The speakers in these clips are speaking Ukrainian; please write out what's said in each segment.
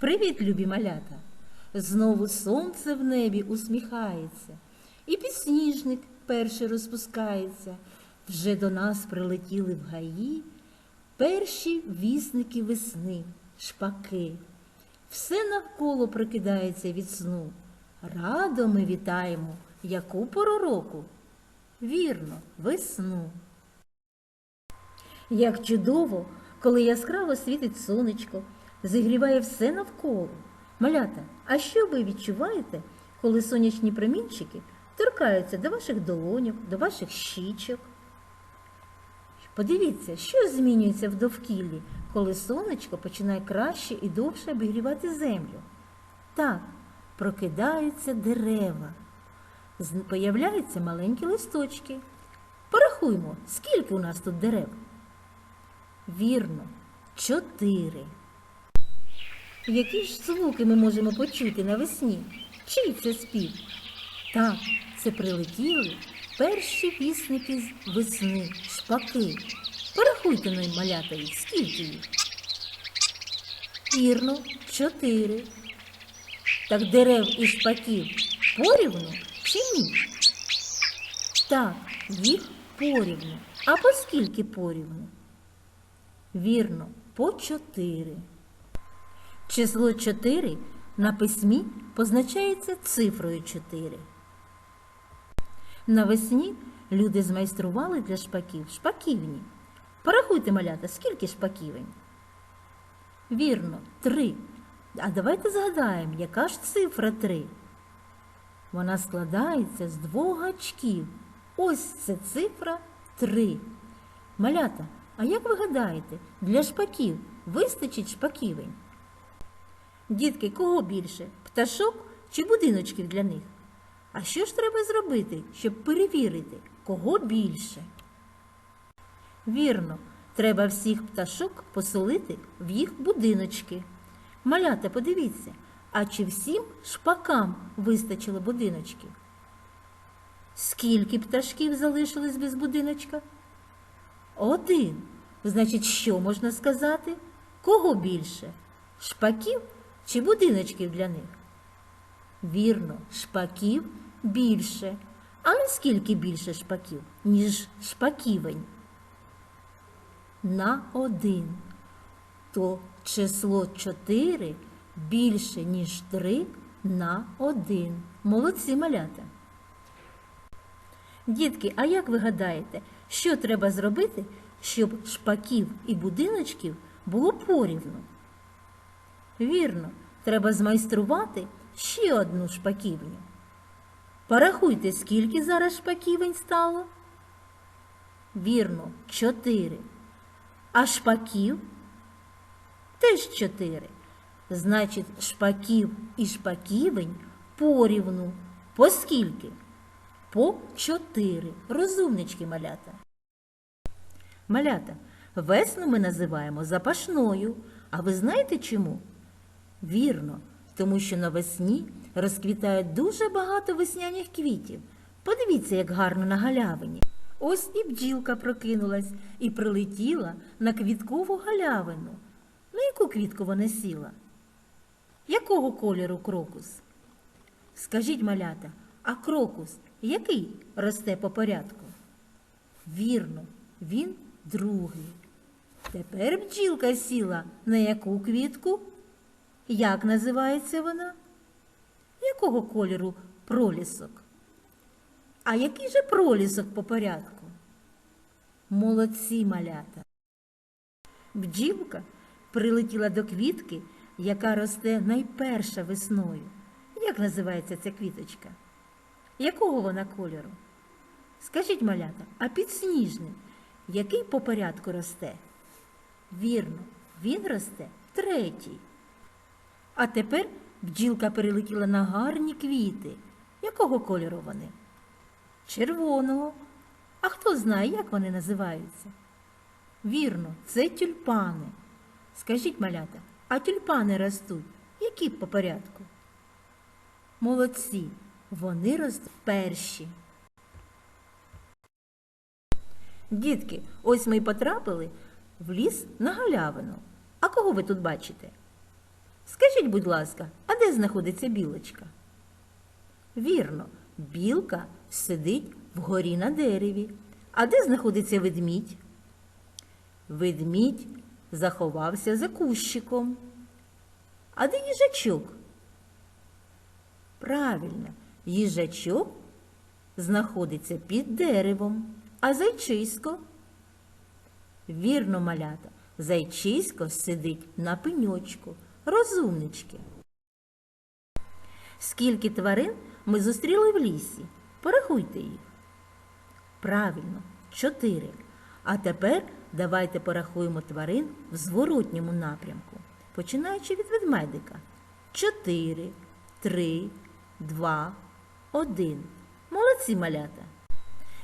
Привіт, любі малята! Знову сонце в небі усміхається, і підсніжник перший розпускається. Вже до нас прилетіли в гаї перші вісники весни, шпаки. Все навколо прокидається від сну. Радо ми вітаємо яку пору року? Вірно, весну. Як чудово, коли яскраво світить сонечко, зігріває все навколо. Малята, а що ви відчуваєте, коли сонячні промінчики торкаються до ваших долоньок, до ваших щічок? Подивіться, що змінюється в довкіллі, коли сонечко починає краще і довше обігрівати землю. Так, прокидаються дерева, появляються маленькі листочки. Порахуймо, скільки у нас тут дерев. Вірно, чотири. Які ж звуки ми можемо почути навесні? Чий це спів? Так, це прилетіли перші вісники з весни, шпаки. Порахуйте нам, малята їх, скільки їх? Вірно, чотири. Так дерев і шпаків порівну чи ні? Так, їх порівну. А по скільки порівну? Вірно, по чотири. Число 4 на письмі позначається цифрою 4. Навесні люди змайстрували для шпаків шпаківні. Порахуйте, малята, скільки шпаківень? Вірно, три. А давайте згадаємо, яка ж цифра 3? Вона складається з двох гачків. Ось це цифра 3. Малята, а як ви гадаєте, для шпаків вистачить шпаківень? Дітки, кого більше? Пташок чи будиночків для них? А що ж треба зробити, щоб перевірити, кого більше? Вірно, треба всіх пташок поселити в їх будиночки. Малята, подивіться, а чи всім шпакам вистачило будиночків? Скільки пташків залишилось без будиночка? Один. Значить, що можна сказати? Кого більше? Шпаків чи будиночків для них? Вірно, шпаків більше. А наскільки більше шпаків, ніж шпаківень? На один. То число 4 більше, ніж 3 на 1. Молодці малята. Дітки, а як ви гадаєте, що треба зробити, щоб шпаків і будиночків було порівну? Вірно, треба змайструвати ще одну шпаківню. Порахуйте, скільки зараз шпаківень стало? Вірно, чотири. А шпаків теж чотири. Значить, шпаків і шпаківень порівну. По скільки? По чотири. Розумнички малята. Малята, весну ми називаємо запашною. А ви знаєте чому? Вірно, тому що навесні розквітає дуже багато весняних квітів. Подивіться, як гарно на галявині. Ось і бджілка прокинулась і прилетіла на квіткову галявину. На яку квітку вона сіла? Якого кольору крокус? Скажіть, малята, а крокус який росте по порядку? Вірно, він другий. Тепер бджілка сіла на яку квітку? Як називається вона? Якого кольору пролісок? А який же пролісок по порядку? Молодці малята. Бджілка прилетіла до квітки, яка росте найперша весною. Як називається ця квіточка? Якого вона кольору? Скажіть, малята, а підсніжник, який по порядку росте? Вірно, він росте третій. А тепер бджілка перелетіла на гарні квіти. Якого кольору вони? Червоного. А хто знає, як вони називаються? Вірно, це тюльпани. Скажіть, малята, а тюльпани ростуть, які по порядку? Молодці, вони ростуть перші. Дітки, ось ми й потрапили в ліс на галявину. А кого ви тут бачите? Скажіть, будь ласка, а де знаходиться білочка? Вірно, білка сидить вгорі на дереві. А де знаходиться ведмідь? Ведмідь заховався за кущиком. А де їжачок? Правильно, їжачок знаходиться під деревом, а зайчисько. Вірно, малята, зайчисько сидить на пеньочку. Розумнички. Скільки тварин ми зустріли в лісі? Порахуйте їх. Правильно, чотири. А тепер давайте порахуємо тварин в зворотньому напрямку, починаючи від ведмедика. Чотири, три, два, один. Молодці малята.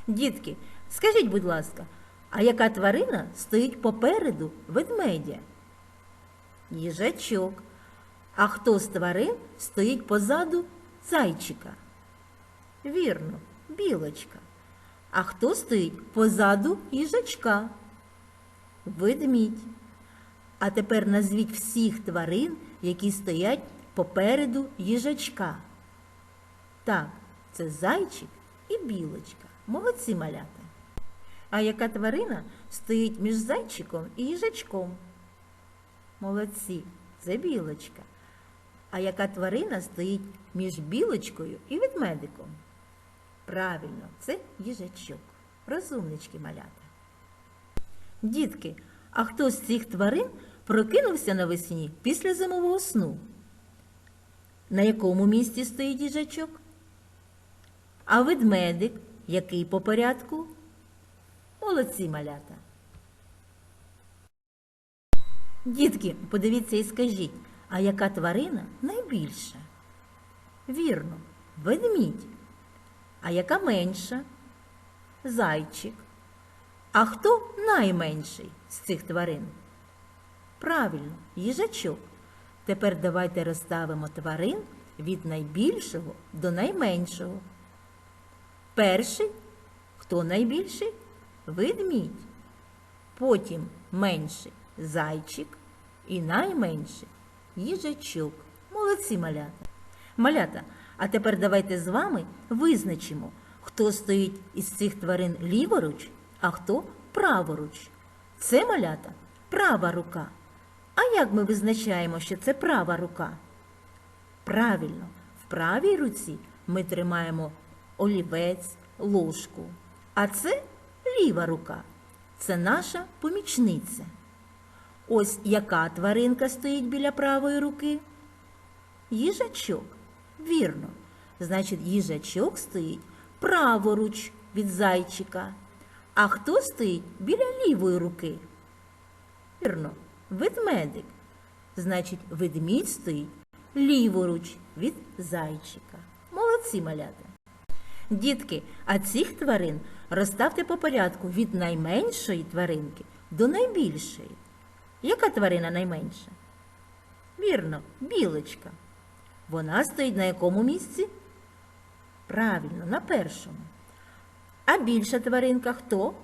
Дітки, скажіть, будь ласка, а яка тварина стоїть попереду ведмедя? Їжачок. А хто з тварин стоїть позаду зайчика? Вірно, білочка. А хто стоїть позаду їжачка? Ведмідь. А тепер назвіть всіх тварин, які стоять попереду їжачка. Так, це зайчик і білочка. Молодці малята. А яка тварина стоїть між зайчиком і їжачком? Молодці, це білочка. А яка тварина стоїть між білочкою і ведмедиком? Правильно, це їжачок. Розумнички малята. Дітки, а хто з цих тварин прокинувся навесні після зимового сну? На якому місці стоїть їжачок? А ведмедик який по порядку? Молодці малята. Дітки, подивіться і скажіть, а яка тварина найбільша? Вірно, ведмідь. А яка менша? Зайчик. А хто найменший з цих тварин? Правильно, їжачок. Тепер давайте розставимо тварин від найбільшого до найменшого. Перший хто найбільший? Ведмідь. Потім менший зайчик і найменший їжачок. Молодці малята. Малята, а тепер давайте з вами визначимо, хто стоїть із цих тварин ліворуч, а хто праворуч. Це малята права рука. А як ми визначаємо, що це права рука? Правильно, в правій руці ми тримаємо олівець, ложку. А це ліва рука. Це наша помічниця. Ось яка тваринка стоїть біля правої руки? Їжачок. Вірно. Значить, їжачок стоїть праворуч від зайчика. А хто стоїть біля лівої руки? Вірно, ведмедик. Значить, ведмідь стоїть ліворуч від зайчика. Молодці малята. Дітки, а цих тварин розставте по порядку від найменшої тваринки до найбільшої. Яка тварина найменша? Вірно, білочка. Вона стоїть на якому місці? Правильно, на першому. А більша тваринка хто?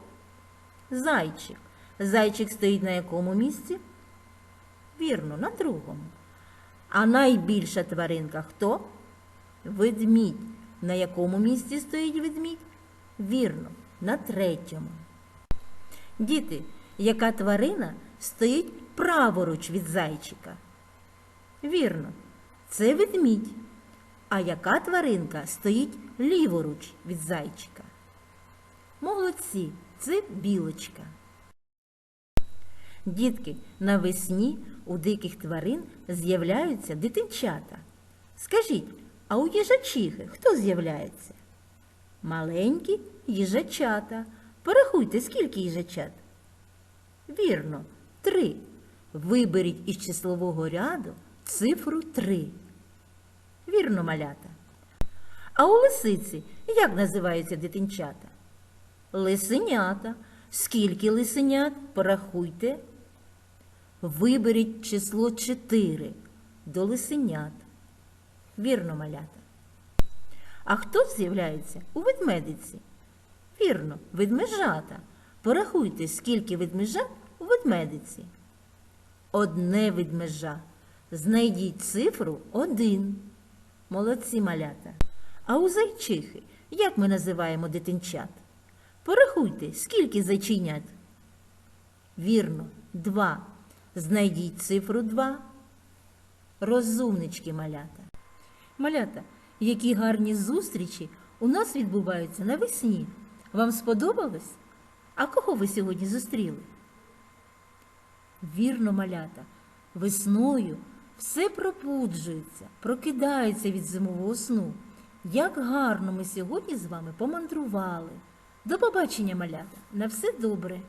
Зайчик. Зайчик стоїть на якому місці? Вірно, на другому. А найбільша тваринка хто? Ведмідь. На якому місці стоїть ведмідь? Вірно, на третьому. Діти, яка тварина стоїть праворуч від зайчика? Вірно, це ведмідь. А яка тваринка стоїть ліворуч від зайчика? Молодці, це білочка. Дітки, навесні у диких тварин з'являються дитинчата. Скажіть, а у їжачихи хто з'являється? Маленькі їжачата. Порахуйте, скільки їжачат. Вірно, три. Виберіть із числового ряду цифру три. Вірно, малята. А у лисиці як називаються дитинчата? Лисенята. Скільки лисенят? Порахуйте. Виберіть число 4 до лисенят. Вірно, малята. А хто з'являється у ведмедиці? Вірно, ведмежата. Порахуйте, скільки ведмежат у ведмедиці. Одне ведмежа. Знайдіть цифру один. Молодці малята. А у зайчихи як ми називаємо дитинчат? Порахуйте, скільки зайченят. Вірно, два. Знайдіть цифру два. Розумнички малята. Малята, які гарні зустрічі у нас відбуваються навесні. Вам сподобалось? А кого ви сьогодні зустріли? Вірно, малята, весною все пробуджується, прокидається від зимового сну. Як гарно ми сьогодні з вами помандрували. До побачення, малята! На все добре!